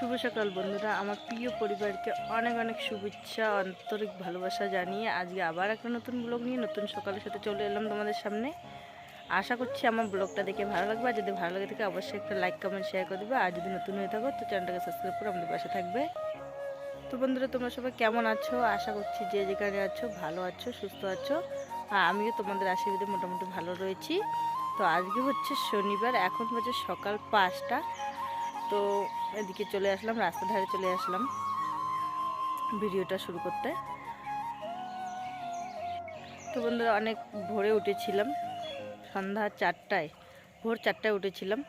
শুভ সকাল বন্ধুরা। আমার প্রিয় পরিবারকে অনেক অনেক শুভেচ্ছা, আন্তরিক ভালোবাসা জানিয়ে আজকে আবার একটা নতুন ব্লগ নিয়ে নতুন সকালের সাথে চলে এলাম তোমাদের সামনে। আশা করছি আমার ব্লগটা দেখে ভালো লাগবে, আর যদি ভালো লাগে থাকে অবশ্যই একটা লাইক কমেন্ট শেয়ার করে দেবে। আর যদি নতুন হয়ে থাকো, তো চ্যানেলটাকে সাবস্ক্রাইব করে আমাদের পাশে থাকবে। তো বন্ধুরা, তোমরা সবাই কেমন আছো? আশা করছি যে যেখানে আছো, ভালো আছো, সুস্থ আছো। আর আমিও তোমাদের আশীর্বাদে মোটামুটি ভালো রয়েছি। তো আজকে হচ্ছে শনিবার, এখন হচ্ছে সকাল পাঁচটা। তো এদিকে চলে আসলাম রাস্তা ধারে চলে আসলাম ভিডিওটা শুরু করতে। তো বন্ধুরা, অনেক ভোরে উঠেছিলাম, সন্ধ্যা চারটায়, ভোর চারটায় উঠেছিলাম।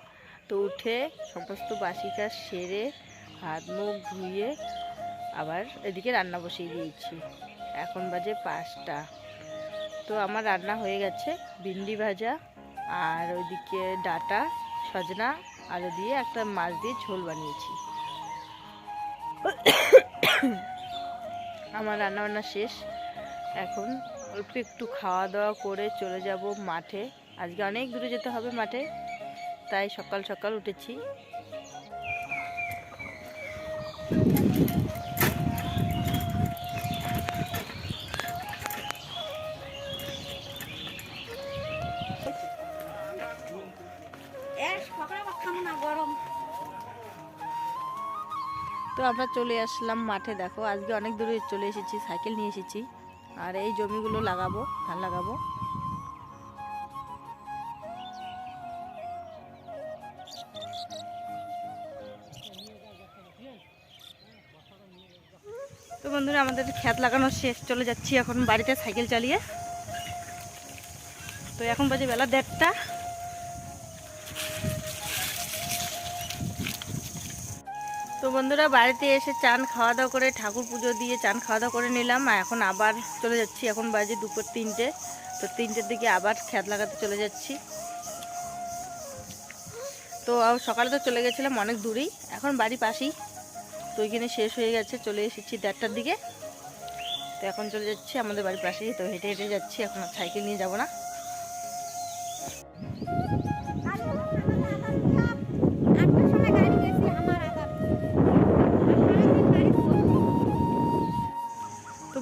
তো উঠে সমস্ত বাসি কাজ সেরে, হাত মুখ ধুয়ে আবার এদিকে রান্না বসিয়ে দিয়েছি। এখন বাজে পাঁচটা। তো আমার রান্না হয়ে গেছে, ভিন্ডি ভাজা আর ওইদিকে ডাটা, সজনা আলু দিয়ে একটা মাছ দিয়ে ঝোল বানিয়েছি। আমার রান্নাবান্না শেষ। এখন অল্প একটু খাওয়া দাওয়া করে চলে যাব মাঠে। আজকে অনেক দূরে যেতে হবে মাঠে, তাই সকাল সকাল উঠেছি। তো আমরা চলে আসলাম মাঠে, দেখো। আজকে অনেক দূরে চলে এসেছি, সাইকেল নিয়ে এসেছি। আর এই জমিগুলো লাগাবো, ধান লাগাবো। তো বন্ধুরা, আমাদের ক্ষেত লাগানো শেষ, চলে যাচ্ছি এখন বাড়িতে সাইকেল চালিয়ে। তো এখন বাজে বেলা দেড়টা। তো বন্ধুরা, বাড়িতে এসে চান খাওয়া দাওয়া করে ঠাকুর পুজো দিয়ে চান খাওয়া দাওয়া করে নিলাম আর এখন আবার চলে যাচ্ছি। এখন বাজে দুপুর তিনটে, তো তিনটের দিকে আবার খেত লাগাতে চলে যাচ্ছি। তো সকালে তো চলে গেছিলাম অনেক দূরেই, এখন বাড়ি পাশেই। তো ওইখানে শেষ হয়ে গেছে, চলে এসেছি দেড়টার দিকে। তো এখন চলে যাচ্ছি, আমাদের বাড়ির পাশেই, তো হেঁটে হেঁটে যাচ্ছি, এখন সাইকেল নিয়ে যাব না।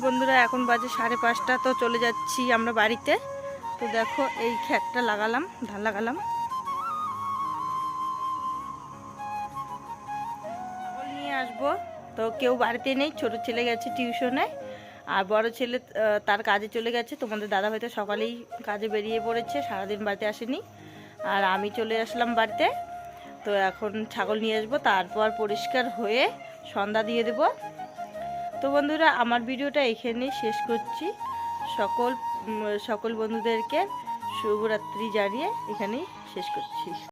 বন্ধুরা, এখন বাজে সাড়ে পাঁচটা, তো চলে যাচ্ছি আমরা বাড়িতে। তো দেখো, এই খ্যাতটা লাগালাম, ধান লাগালাম। নিয়ে আসব। তো কেউ বাড়িতে নেই, ছোট ছেলে গেছে টিউশনে, আর বড় ছেলে তার কাজে চলে গেছে। তোমাদের দাদা হয়তো সকালেই কাজে বেরিয়ে পড়েছে, সারাদিন বাড়িতে আসেনি। আর আমি চলে আসলাম বাড়িতে। তো এখন ছাগল নিয়ে আসব, তারপর পরিষ্কার হয়ে সন্ধ্যা দিয়ে দেবো। তো বন্ধুরা, আমার ভিডিওটা এখানেই শেষ করছি। সকল সকল বন্ধুদেরকে শুভরাত্রি জানিয়ে এখানেই শেষ করছি।